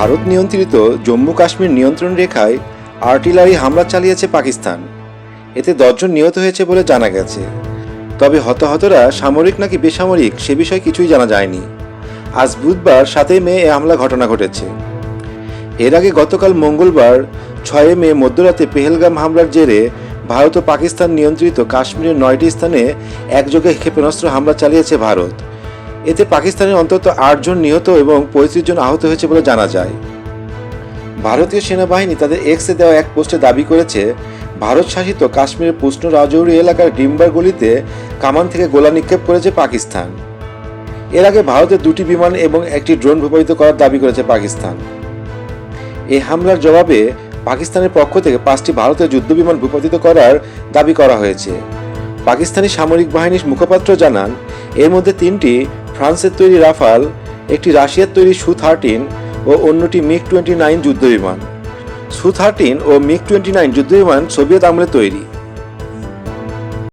ভারত নিয়ন্ত্রিত জম্মু কাশ্মীর নিয়ন্ত্রণ রেখায় আর্টিলারি হামলা চালিয়েছে পাকিস্তান। এতে দশজন নিহত হয়েছে বলে জানা গেছে। তবে হতাহতরা সামরিক নাকি বেসামরিক সে বিষয়ে কিছুই জানা যায়নি। আজ বুধবার সাতই মে এ হামলা ঘটনা ঘটেছে। এর আগে গতকাল মঙ্গলবার ছয় মে মধ্যরাতে পেহেলগাম হামলার জেরে ভারত ও পাকিস্তান নিয়ন্ত্রিত কাশ্মীরের নয়টি স্থানে একযোগে ক্ষেপণাস্ত্র হামলা চালিয়েছে ভারত। এতে পাকিস্তানের অন্তত আটজন নিহত এবং পঁয়ত্রিশ জন আহত হয়েছে বলে জানা যায়। ভারতীয় সেনাবাহিনী তাদের এক্সে দেওয়া এক পোস্টে দাবি করেছে, ভারত শাসিত কাশ্মীরের পুষ্ণ রাজৌরি এলাকার ডিম্বার গলিতে কামান থেকে গোলা নিক্ষেপ করেছে পাকিস্তান। এর আগে ভারতের দুটি বিমান এবং একটি ড্রোন ভূপাতিত করার দাবি করেছে পাকিস্তান। এই হামলার জবাবে পাকিস্তানের পক্ষ থেকে পাঁচটি ভারতীয় যুদ্ধবিমান ভূপাতিত করার দাবি করা হয়েছে। পাকিস্তানি সামরিক বাহিনীর মুখপাত্র জানান, এর মধ্যে তিনটি ফ্রান্সের তৈরি রাফাল, একটি রাশিয়ার তৈরি সু থার্টিন ও অন্যটি মিগ টোয়েন্টি নাইন যুদ্ধ বিমান সু থার্টিন ও মিগ টোয়েন্টি নাইন যুদ্ধ বিমান সোভিয়েত আমলে তৈরি।